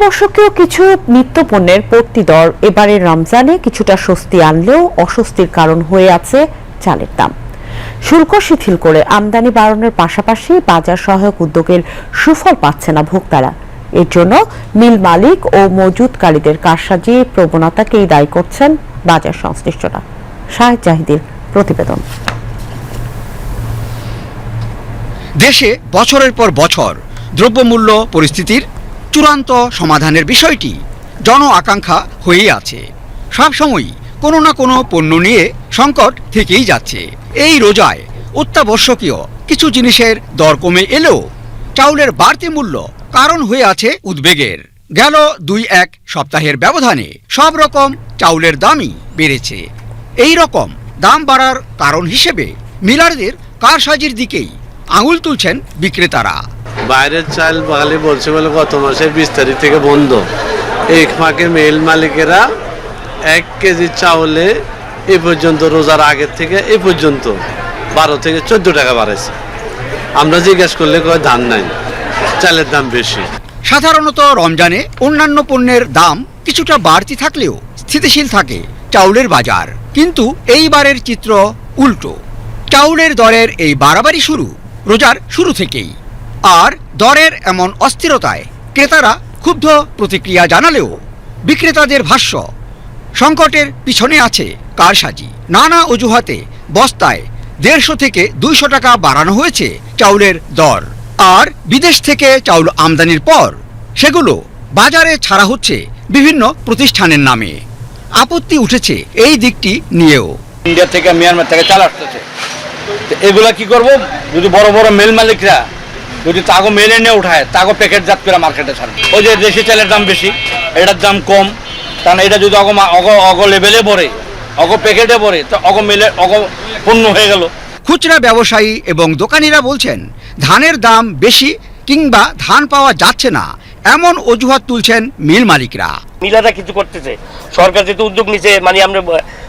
অত্যাবশ্যকীয় কিছু নিত্যপণ্যের পড়তি দর। এবারের রমজানে কিছুটা স্বস্তি আনলেও অস্বস্তির কারণ হয়ে আছে চালের দাম। শুল্ক শিথিল করে আমদানি বাড়ানোর পাশাপাশি বাজার সহায়ক উদ্যোগের সুফল পাচ্ছে না ভোক্তারা। এর জন্য মিল মালিক ও মজুতকারীদের কারসাজি প্রবণতাকেই দায়ী করছেন বাজার সংশ্লিষ্টরা। শাহেদ জাহিদের প্রতিবেদন। দেশে বছরের পর বছর দ্রব্যমূল্য পরিস্থিতির চূড়ান্ত সমাধানের বিষয়টি জন আকাঙ্ক্ষা হয়েই আছে। সবসময়ই কোনো না কোনো পণ্য নিয়ে সংকট থেকেই যাচ্ছে। এই রোজায় অত্যাবশ্যকীয় কিছু জিনিসের দর কমে এলেও চাউলের বাড়তি মূল্য কারণ হয়ে আছে উদ্বেগের। গেল দুই এক সপ্তাহের ব্যবধানে সব রকম চাউলের দামই বেড়েছে। এই রকম দাম বাড়ার কারণ হিসেবে মিলারদের কারসাজির দিকেই আঙুল তুলছেন বিক্রেতারা। বাইরের চাল বাঙালি বলছে বলে গত মাসের বিশ তারিখ থেকে বন্ধ। এই ফাঁকে মেল মালিকেরা এক কেজি চাউলে এ পর্যন্ত রোজার আগের থেকে এ পর্যন্ত বারো থেকে চোদ্দ টাকা বাড়াইছে। আমরা জিজ্ঞেস করলে কয়, ধান নাই, চালের দাম বেশি। সাধারণত রমজানে অন্যান্য পণ্যের দাম কিছুটা বাড়তি থাকলেও স্থিতিশীল থাকে চাউলের বাজার। কিন্তু এইবারের চিত্র উল্টো। চাউলের দরের এই বাড়াবাড়ি শুরু রোজার শুরু থেকেই। আর দরের এমন অস্থিরতায় ক্রেতারা ক্ষুব্ধ প্রতিক্রিয়া জানালেও বিক্রেতাদের ভাষ্য, সংকটের পিছনে আছে কারসাজি। নানা অজুহাতে বস্তায় দেড়শো থেকে দুইশো টাকা বাড়ানো হয়েছে চাউলের দর। আর বিদেশ থেকে চাউল আমদানির পর সেগুলো বাজারে ছাড়া হচ্ছে বিভিন্ন প্রতিষ্ঠানের নামে। আপত্তি উঠেছে এই দিকটি নিয়েও। ইন্ডিয়া থেকে মিয়ানমার থেকে চাল আসতেছে। এগুলা কি করব? যদি বড় বড় মেল মালিকরা যদি তাগো মেলে নিয়ে উঠায় তাগো প্যাকেটজাত করে মার্কেটে ছাড়বে ওই যে দেশি চালের দাম বেশি এটার দাম কম। কারণ এটা যদি অগ অগ অগ লেভেলে পড়ে অগ প্যাকেটে পড়ে তো অগ মেলে অগ পূর্ণ হয়ে গেল। খুচরা ব্যবসায়ী এবং দোকানিরা বলছেন ধানের দাম বেশি কিংবা ধান পাওয়া যাচ্ছে না। এমন অজুহাত তুলছেন মিল মালিকরা। মিলারা কিছু করতেছে। সরকার যেহেতু উদ্যোগ নিছে মানে আমরা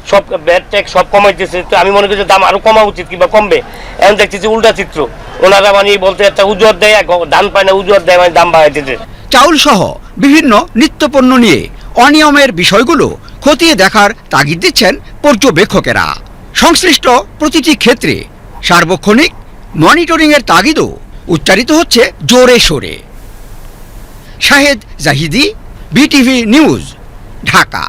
সব ব্যাট ট্যাক্স সব কমাইতেছে। তো আমি মনে করি যে দাম আরও কমা উচিত কিংবা কমবে। এখন দেখতেছি উল্টা চিত্র। ওনারা মানে বলতে একটা উজুয়ার দেয় ধান পায় না উজুয়ার দেয় মানে দাম বাড়াইতেছে। চাউল সহ বিভিন্ন নিত্যপণ্য নিয়ে অনিয়মের বিষয়গুলো খতিয়ে দেখার তাগিদ দিচ্ছেন পর্যবেক্ষকেরা। সংশ্লিষ্ট প্রতিটি ক্ষেত্রে সার্বক্ষণিক মনিটরিংয়ের তাগিদও উচ্চারিত হচ্ছে জোরে সোরে। Shahed Zahidi, BTV news, Dhaka.